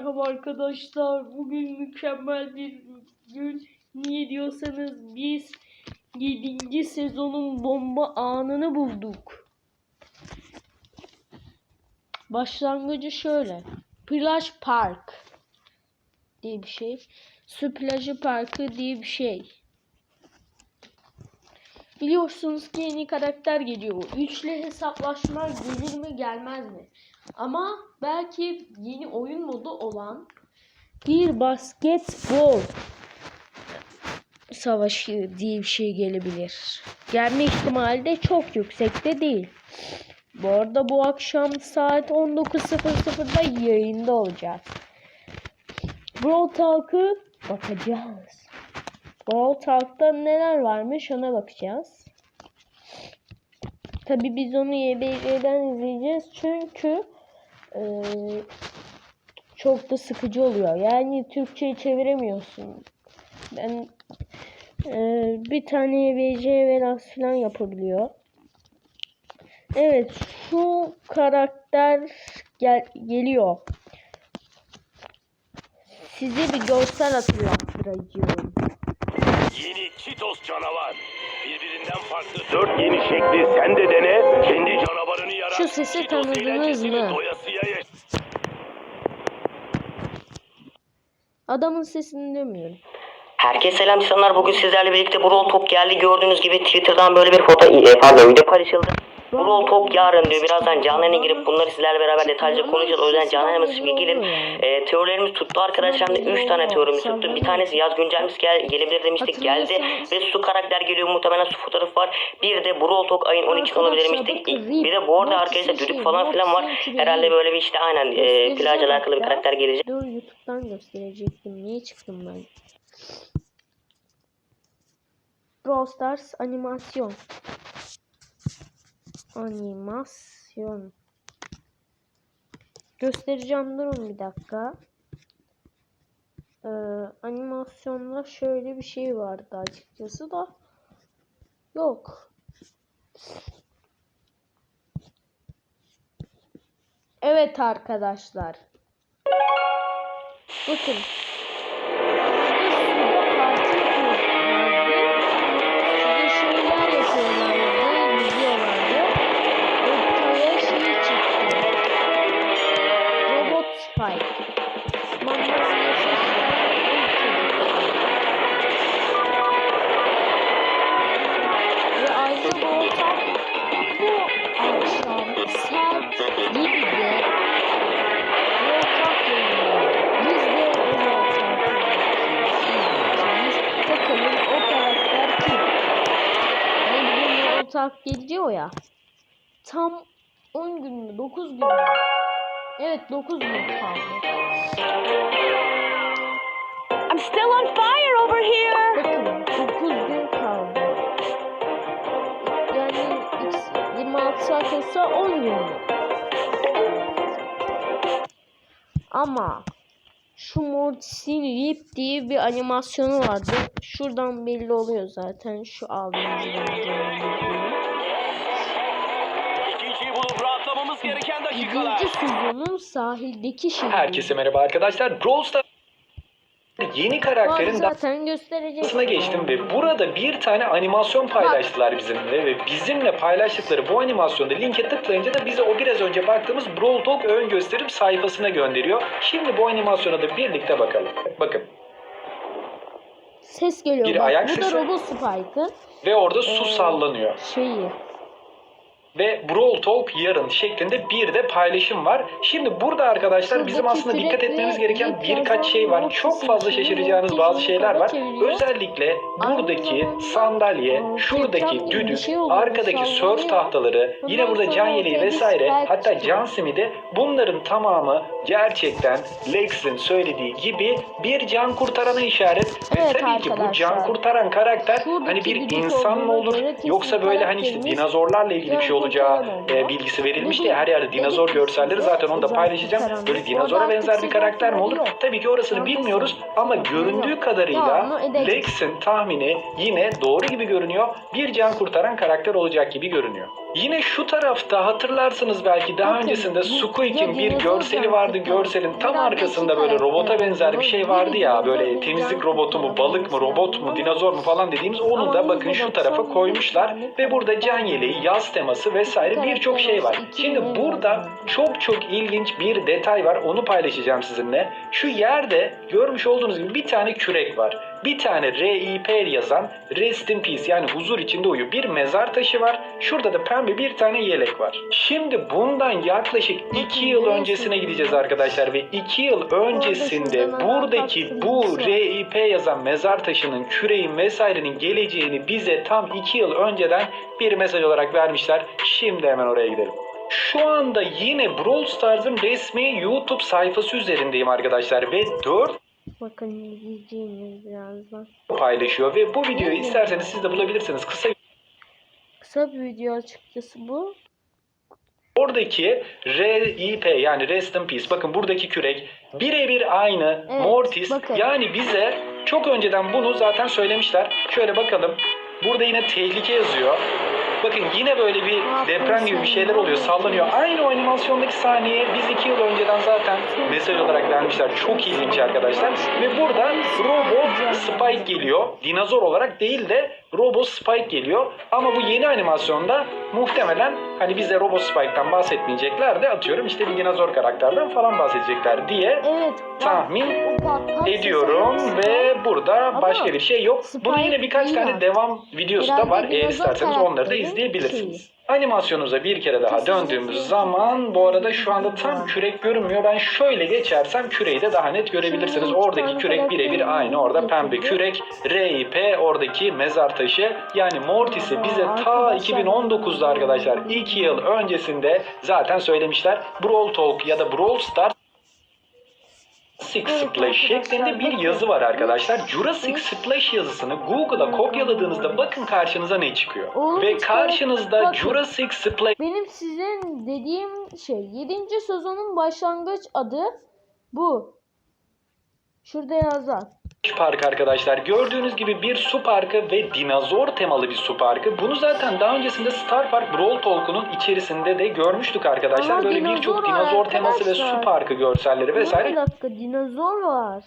Merhaba arkadaşlar. Bugün mükemmel bir gün. Niye diyorsanız biz 7. sezonun bomba anını bulduk. Başlangıcı şöyle. Plaj Park diye bir şey. Su plajı parkı diye bir şey. Biliyorsunuz ki yeni karakter geliyor. Üçlü hesaplaşma gelir mi gelmez mi? Ama belki yeni oyun modu olan bir basketbol savaşı diye bir şey gelebilir. Gelme ihtimali de çok yüksekte değil. Bu arada bu akşam saat 19.00'da yayında olacağız. Brawl Talk'ı bakacağız. Brawl Talk'ta neler varmış ona bakacağız. Tabi biz onu YBC'den izleyeceğiz çünkü eee, çok da sıkıcı oluyor. Yani Türkçe'yi çeviremiyorsun. Ben eee, bir tane YBC velas falan yapabiliyor. Evet şu karakter gel geliyor. Size bir görsel hatırlattıracağım. Yeni Cheetos canavar. Birbirinden farklı dört yeni şekli sen de dene. Sesi tanıdınız mı? Adamın sesini demiyorum. Herkese selam insanlar. Bugün sizlerle birlikte Brawl Talk geldi. Gördüğünüz gibi Twitter'dan böyle bir foto, e, pardon video paylaşıldı. Brawl Talk yarın diyor. Birazdan canlı yayına girip bunları sizlerle beraber detaylıca konuşacağız. O yüzden canlı yayına sıkı gelin. E, teorilerimiz tuttu arkadaşlar. Hem de 3 tane teorimiz tuttu. Bir tanesi yaz güncelimiz gel, gelebilir demiştik. Geldi. Ve su karakter geliyor. Muhtemelen su fotoğrafı var. Bir de Brawl Talk ayın 12'si olabilir demiştik. Bir de bu arada arkadaşlar düdük falan filan var. Herhalde böyle bir işte aynen e, plajla alakalı bir karakter gelecek. Dur YouTube'dan gösterecektim. Niye çıktım ben? Brawl Stars animasyon. Animasyon. Göstereceğim durun bir dakika. Ee, animasyonda şöyle bir şey vardı açıkçası da. Yok. Evet arkadaşlar. Bakın. Ya. Tam 10 gün mü? 9 gün mü? Evet 9 gün kaldı. I'm still on fire over here. Bakın 9 gün kaldı. Yani x 26 saat olsa 10 gün mü? Ama şu Mortis'in Rip diye bir animasyonu vardı. Şuradan belli oluyor zaten. Şu abimizin 7. sezonun sahildeki şehri. Herkese merhaba arkadaşlar. Brawl yeni karakterin zaten gösterecek. geçtim şey ve burada bir tane animasyon paylaştılar bizimle ve bizimle paylaştıkları bu animasyonda linke tıklayınca da bize o biraz önce baktığımız Brawl Talk ön gösterim sayfasına gönderiyor. Şimdi bu animasyona da birlikte bakalım. Bakın. Ses geliyor. Bir bak. ayak Bu sesi. da Robo Spike'ın. Ve orada su ee, sallanıyor. Şeyi. Ve Brawl Talk yarın şeklinde bir de paylaşım var. Şimdi burada arkadaşlar bizim aslında dikkat etmemiz gereken birkaç şey var. Çok fazla şaşıracağınız bazı şeyler var. Özellikle buradaki sandalye, şuradaki düdük, şey arkadaki surf sallanıyor. tahtaları, yine burada can yeleği vesaire hatta can simidi bunların tamamı gerçekten Lex'in söylediği gibi bir can kurtarana işaret. Ve tabii ki bu can kurtaran karakter hani bir insan mı olur yoksa böyle hani işte dinozorlarla ilgili bir şey olacağı e, bilgisi verilmişti. Her yerde dinozor görselleri zaten onu da paylaşacağım. Böyle dinozora benzer bir karakter mi olur? Tabii ki orasını bilmiyoruz ama göründüğü kadarıyla. Lex'in tahmini yine doğru gibi görünüyor. Bir can kurtaran karakter olacak gibi görünüyor. Yine şu tarafta hatırlarsınız belki daha öncesinde Squeak'in bir görseli vardı. Görselin tam arkasında böyle robota benzer bir şey vardı ya. Böyle temizlik robotu mu, balık mı, robot mu, dinozor mu falan dediğimiz onu da bakın şu tarafa koymuşlar ve burada can yeleği, yaz teması vesaire Bir birçok şey var. Şimdi burada çok çok ilginç bir detay var. Onu paylaşacağım sizinle. Şu yerde görmüş olduğunuz gibi bir tane kürek var. Bir tane RIP yazan Rest in Peace yani huzur içinde uyu bir mezar taşı var. Şurada da pembe bir tane yelek var. Şimdi bundan yaklaşık 2 yıl öncesine gideceğiz arkadaşlar ve 2 yıl öncesinde buradaki bu RIP yazan mezar taşının küreğin vesairenin geleceğini bize tam 2 yıl önceden bir mesaj olarak vermişler. Şimdi hemen oraya gidelim. Şu anda yine Brawl Stars'ın resmi YouTube sayfası üzerindeyim arkadaşlar ve 4 Bakın izleyeceğiniz birazdan. paylaşıyor ve bu videoyu isterseniz siz de bulabilirsiniz. Kısa Kısa bir video açıkçası bu. Oradaki RIP yani Rest in Peace bakın buradaki kürek birebir aynı Evet, Mortis bakın. yani bize çok önceden bunu zaten söylemişler. Şöyle bakalım burada yine tehlike yazıyor. Bakın yine böyle bir deprem gibi bir şeyler oluyor sallanıyor. Aynı o animasyondaki sahneyi biz iki yıl önceden zaten mesaj olarak vermişler. Çok ilginç arkadaşlar. Ve burada robot Spike geliyor. Dinozor olarak değil de robot Spike geliyor. Ama bu yeni animasyonda muhtemelen hani bize robot Spike'tan bahsetmeyecekler de atıyorum işte bir dinozor karakterden falan bahsedecekler diye Evet. tahmin patlat ediyorum ve burada Ama başka bir şey yok. Bunun Spike yine birkaç tane devam videosu da var. Eğer isterseniz onları da izleyebilirsiniz. Animasyonumuza bir kere daha döndüğümüz zaman bu arada şu anda tam kürek görünmüyor. Ben şöyle geçersem küreği de daha net görebilirsiniz. Oradaki kürek birebir aynı. Orada pembe kürek, RIP oradaki mezar taşı. Yani Mortis'i bize ta Arkadaşlar. 2019'da arkadaşlar 2 yıl öncesinde zaten söylemişler. Brawl Talk ya da Brawl Stars Jurassic Splash şeklinde bir yazı var arkadaşlar. Jurassic Splash yazısını Google'a kopyaladığınızda bakın karşınıza ne çıkıyor. Oğlum Ve karşınızda bakın. Jurassic Splash Benim sizin dediğim şey 7. sezonun başlangıç adı bu. Şurada yazan. Park arkadaşlar. Gördüğünüz gibi bir su parkı ve dinozor temalı bir su parkı. Bunu zaten daha öncesinde Star Park Brawl Talk'unun içerisinde de görmüştük arkadaşlar. Ama Böyle dinozor birçok var dinozor teması ve su parkı görselleri Bir vesaire dakika dinozor var.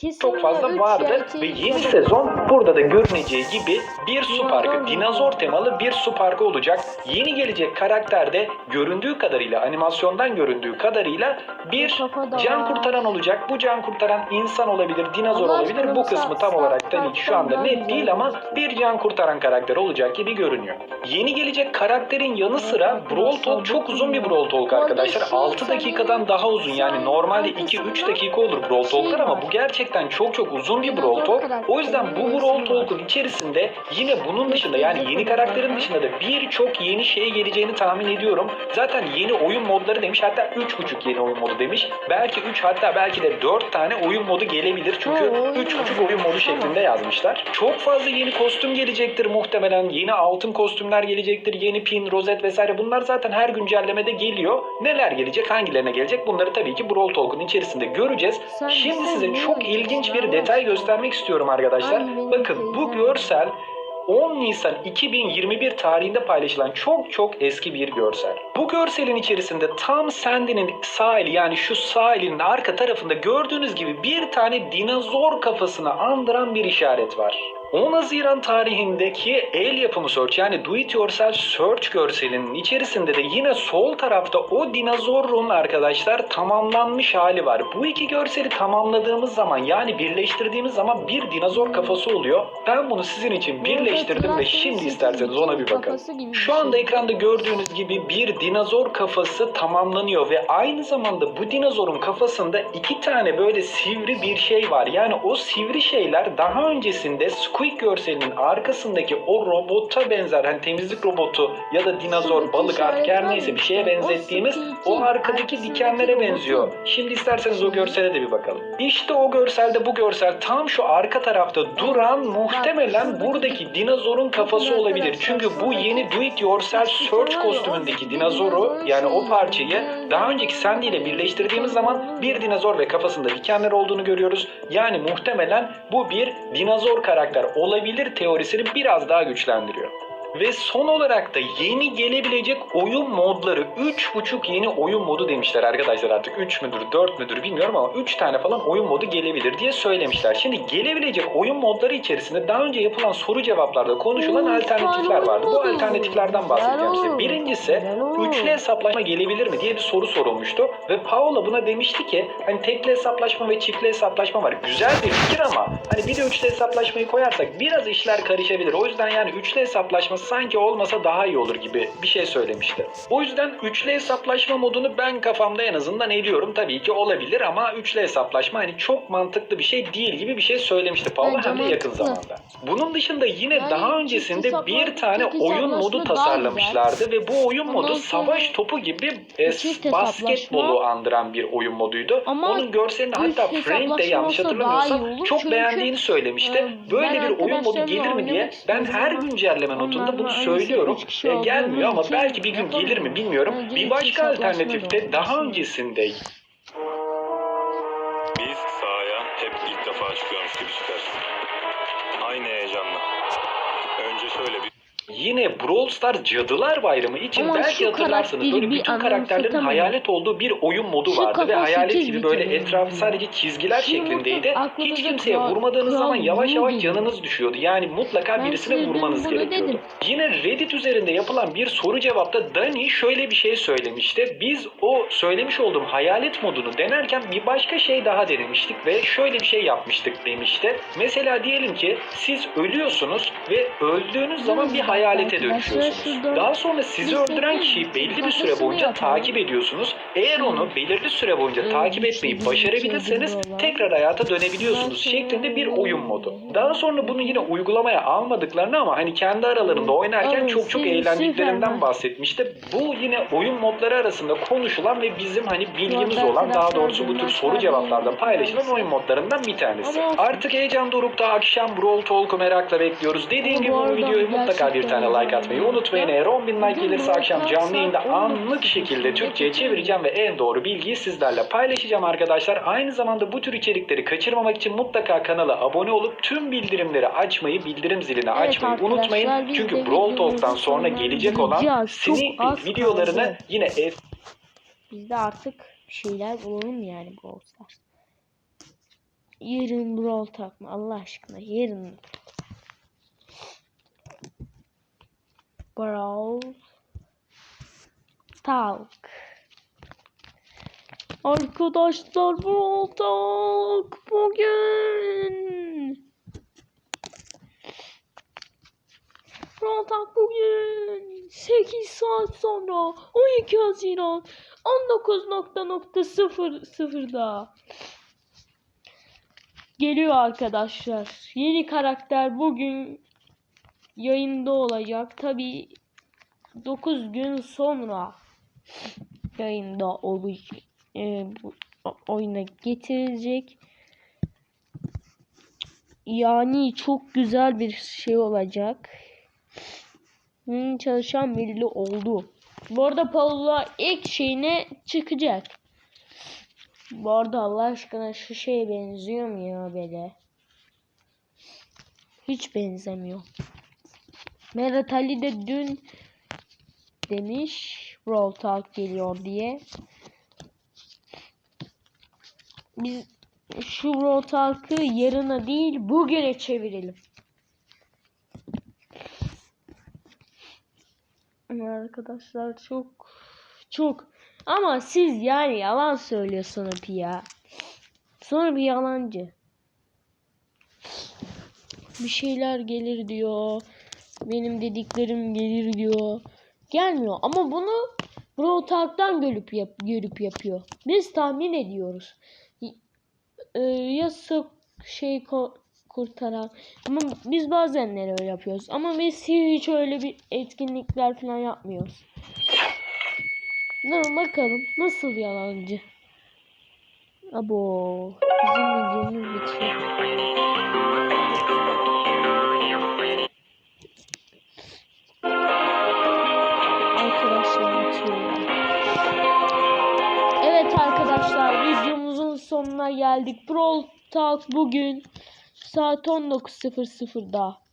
Kesin çok fazla vardı ve yeni sezon burada da görüneceği gibi bir su parkı, dinozor temalı bir su parkı olacak. Yeni gelecek karakter de göründüğü kadarıyla, animasyondan göründüğü kadarıyla bir can kurtaran olacak. Bu can kurtaran insan olabilir, dinozor olabilir. Bu kısmı tam olarak tabii ki şu anda net değil ama bir can kurtaran karakter olacak gibi görünüyor. Yeni gelecek karakterin yanı sıra Brawl Talk çok uzun bir Brawl Talk arkadaşlar. şey 6 sanırım- dakikadan daha uzun yani normalde 2-3 dakika olur Brawl Şey Talk'lar ama bu gerçekten çok çok uzun bir Brawl Talk. O yüzden bu Brawl. Talk'un içerisinde yine bunun dışında yani yeni karakterin dışında da birçok yeni şey geleceğini tahmin ediyorum. Zaten yeni oyun modları demiş hatta 3.5 yeni oyun modu demiş. Belki 3 hatta belki de 4 tane oyun modu gelebilir. Çünkü Ha, oyun 3.5 modu. oyun modu şeklinde yazmışlar. Çok fazla yeni kostüm gelecektir muhtemelen. Yeni altın kostümler gelecektir. Yeni pin, rozet vesaire. Bunlar zaten her güncellemede geliyor. Neler gelecek, hangilerine gelecek bunları tabii ki Brawl Talk'un içerisinde göreceğiz. Şimdi size çok yapıyorsun ilginç bir detay göstermek istiyorum arkadaşlar. Bakın bu görsel 10 Nisan 2021 tarihinde paylaşılan çok çok eski bir görsel. Bu görselin içerisinde tam Sandy'nin sağ eli yani şu sağ elinin arka tarafında gördüğünüz gibi bir tane dinozor kafasını andıran bir işaret var. 10 Haziran tarihindeki el yapımı search yani do it yourself search görselinin içerisinde de yine sol tarafta o dinozorun arkadaşlar tamamlanmış hali var. Bu iki görseli tamamladığımız zaman yani birleştirdiğimiz zaman bir dinozor kafası oluyor. Ben bunu sizin için birleştirdim ve şimdi isterseniz ona bir bakalım. Şu anda ekranda gördüğünüz gibi bir dinozor kafası tamamlanıyor ve aynı zamanda bu dinozorun kafasında iki tane böyle sivri bir şey var. Yani o sivri şeyler daha öncesinde Squeak görselinin arkasındaki o robota benzer hani temizlik robotu ya da dinozor, Şuradaki balık artık her neyse bir şeye. O benzettiğimiz o Squeak'in arkadaki dikenlere benziyor. Şimdi isterseniz o görsele de bir bakalım. İşte o görselde bu görsel tam şu arka tarafta duran muhtemelen buradaki dinozorun kafası olabilir. Çünkü bu yeni do it yourself search kostümündeki o dinozoru yani o parçayı daha önceki Sandy ile birleştirdiğimiz zaman bir dinozor ve kafasında dikenler olduğunu görüyoruz. Yani muhtemelen bu bir dinozor karakter olabilir teorisini biraz daha güçlendiriyor. Ve son olarak da yeni gelebilecek oyun modları 3.5 yeni oyun modu demişler arkadaşlar artık 3 müdür 4 müdür bilmiyorum ama 3 tane falan oyun modu gelebilir diye söylemişler. Şimdi gelebilecek oyun modları içerisinde daha önce yapılan soru cevaplarda konuşulan alternatifler vardı. Bu alternatiflerden bahsedeceğim size. Birincisi üçlü hesaplaşma gelebilir mi diye bir soru sorulmuştu ve Paola buna demişti ki hani tekli hesaplaşma ve çiftli hesaplaşma var. Güzel bir fikir ama hani bir de üçlü hesaplaşmayı koyarsak biraz işler karışabilir. O yüzden yani üçlü hesaplaşma sanki olmasa daha iyi olur gibi bir şey söylemişti. O yüzden üçlü hesaplaşma modunu ben kafamda en azından eliyorum. Tabii ki olabilir ama üçlü hesaplaşma hani çok mantıklı bir şey değil gibi bir şey söylemişti Bence hem de yakın zamanda. Bunun dışında yine Yani daha öncesinde bir tane oyun modu tasarlamışlardı ve bu oyun modu savaş topu gibi e, basketbolu andıran bir oyun moduydu. Ama Onun görselini hatta Frank de yanlış hatırlamıyorsam çok beğendiğini söylemişti. e, Böyle bir oyun modu gelir mi diye ben her güncelleme notunda onlar bunu söylüyorum. E, gelmiyor ama için belki bir gün gelir mi bilmiyorum. Bir başka da alternatifte daha öncesinde Biz sahaya hep ilk defa çıkıyormuş gibi çıkar. Aynı heyecanla. Önce şöyle bir Yine Brawl Stars Cadılar Bayramı için Ama belki şu hatırlarsınız böyle bir bütün karakterlerin hayalet olduğu bir oyun modu Şu vardı ve hayalet gibi böyle etrafı sadece çizgiler Şimdi şeklindeydi. Hiç kimseye kral- vurmadığınız kral zaman yavaş yavaş geliyor. canınız düşüyordu. Yani mutlaka Ben birisine vurmanız gerekiyordu. dedim. Yine Reddit üzerinde yapılan bir soru cevapta Dani şöyle bir şey söylemişti. Biz o söylemiş olduğum hayalet modunu denerken bir başka şey daha denemiştik ve şöyle bir şey yapmıştık demişti. Mesela diyelim ki siz ölüyorsunuz ve öldüğünüz zaman bir hayalete dönüşüyorsunuz. Daha sonra sizi öldüren kişiyi belli bir süre boyunca takip ediyorsunuz. Eğer onu belirli süre boyunca Evet, takip etmeyi başarabilirseniz tekrar hayata dönebiliyorsunuz şeklinde bir oyun modu. Daha sonra bunu yine uygulamaya almadıklarını ama hani kendi aralarında oynarken çok çok eğlendiklerinden bahsetmişti. Bu yine oyun modları arasında konuşulan ve bizim hani bilgimiz olan daha doğrusu bu tür soru cevaplarda paylaşılan oyun modlarından bir tanesi. Artık heyecan dorukta akşam Brawl Talk'u merakla bekliyoruz. Dediğim gibi bu videoyu mutlaka bir tane like atmayı unutmayın. Eğer 10 bin like gelirse akşam canlı yayında 19.00 anlık şekilde Türkçe çevireceğim ve en doğru bilgiyi sizlerle paylaşacağım arkadaşlar. Aynı zamanda bu tür içerikleri kaçırmamak için mutlaka kanala abone olup tüm bildirimleri açmayı, bildirim zilini açmayı arkadaşlar, unutmayın. Çünkü Brawl Talk'tan sonra gelecek olan peek videolarını kaldı. yine ev Biz de artık şeyler bulalım yani Brawl Stars. Yarın Brawl Talk mı? Allah aşkına yarın. Brawl Talk. Arkadaşlar Brawl Talk bugün. Brawl Talk bugün 8 saat sonra 12 Haziran 19.00'da geliyor arkadaşlar. Yeni karakter bugün yayında olacak. Tabi 9 gün sonra yayında olacak. E, bu oyuna getirilecek. Yani çok güzel bir şey olacak. Hmm, çalışan belli oldu. Bu arada Paula ilk şeyine çıkacak. Bu arada Allah aşkına şu şeye benziyor mu ya böyle? Hiç benzemiyor. Merat Ali de dün demiş Brawl Talk geliyor diye. Biz şu Brawl Talk'ı yarına değil bugüne çevirelim. Arkadaşlar çok çok ama siz yani yalan söylüyor sonra bir ya. Sonra bir yalancı. Bir şeyler gelir diyor. Benim dediklerim gelir diyor. Gelmiyor ama bunu Brawl Talk'tan görüp, yap, görüp yapıyor. Biz tahmin ediyoruz. Ee, ya şey kurtaran ama biz bazenleri öyle yapıyoruz. Ama biz hiç öyle bir etkinlikler falan yapmıyoruz. Dur bakalım nasıl yalancı. Abo bizim videomuz bitiyor. Sonuna geldik. Brawl Talk bugün saat 19.00'da